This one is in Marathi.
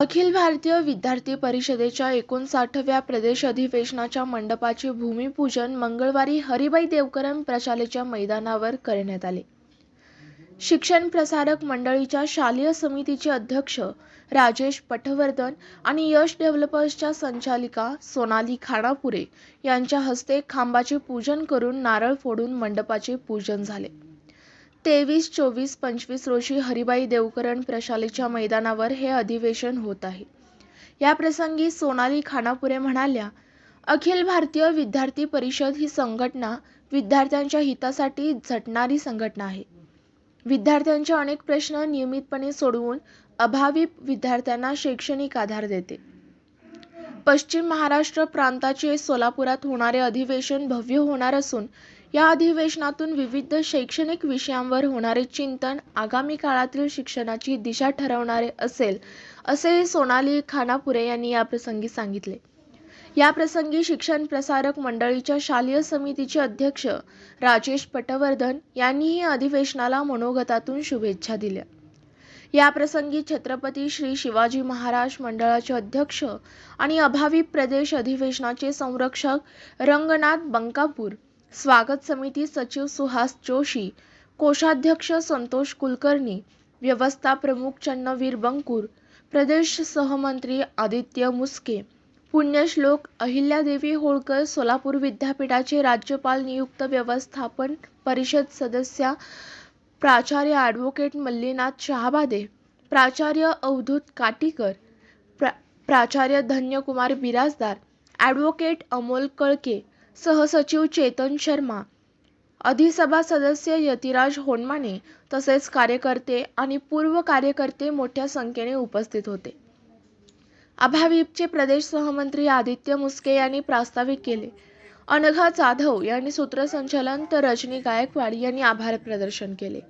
अखिल भारतीय विद्यार्थी परिषदेच्या एकोणसाठव्या प्रदेश अधिवेशनाच्या मंडपाचे भूमिपूजन मंगळवारी हरिबाई देवकरण प्रशालेच्या मैदानावर करण्यात आले. शिक्षण प्रसारक मंडळीच्या शालेय समितीचे अध्यक्ष राजेश पटवर्धन आणि यश डेव्हलपर्सच्या संचालिका सोनाली खानापुरे यांच्या हस्ते खांबाचे पूजन करून नारळ फोडून मंडपाचे पूजन झाले. तेवीस चोवीस पंचवीस रोजी हरिबाई देवकरण प्रशालेच्या मैदानावर हे अधिवेशन होत आहे. या प्रसंगी सोनाली खानापुरे म्हणाल्या अखिल भारतीय विद्यार्थी परिषद ही संघटना विद्यार्थ्यांच्या हितासाठी झटणारी संघटना आहे. विद्यार्थ्यांचे अनेक प्रश्न नियमितपणे सोडवून अभावी विद्यार्थ्यांना शैक्षणिक आधार देते. पश्चिम महाराष्ट्र प्रांताचे सोलापुरात होणारे अधिवेशन भव्य होणार असून या अधिवेशनातून विविध शैक्षणिक विषयांवर होणारे चिंतन आगामी काळातील शिक्षणाची दिशा ठरवणारे असेल असे सोनाली खानापुरे यांनी याप्रसंगी सांगितले. याप्रसंगी शिक्षण प्रसारक मंडळीच्या शालेय समितीचे अध्यक्ष राजेश पटवर्धन यांनीही अधिवेशनाला मनोगतातून शुभेच्छा दिल्या. याप्रसंगी छत्रपती श्री शिवाजी महाराज मंडळाचे अध्यक्ष आणि अभावी प्रदेश अधिवेशनाचे संरक्षक रंगनाथ बंकापूर स्वागत समिती सचिव सुहास जोशी कोषाध्यक्ष संतोष कुलकर्णी व्यवस्था प्रमुख चन्नवीर बंकूर प्रदेश सहमंत्री आदित्य मुस्के पुण्यश्लोक अहिल्यादेवी होळकर सोलापूर विद्यापीठाचे राज्यपाल नियुक्त व्यवस्थापन परिषद सदस्या प्राचार्य ॲडव्होकेट मल्लीनाथ शहाबादे प्राचार्य अवधूत काटीकर प्रा प्राचार्य धन्यकुमार बिराजदार ॲडव्होकेट अमोल कळके सहसचिव चेतन शर्मा अधिसभा सदस्य यतिराज होनमाने तसेच कार्यकर्ते आणि पूर्व कार्यकर्ते मोठ्या संख्येने उपस्थित होते. अभाविपचे प्रदेश सहमंत्री आदित्य मुस्के यांनी प्रास्ताविक केले. अनघा जाधव यांनी सूत्रसंचालन तर रजनी गायकवाड यांनी आभार प्रदर्शन केले.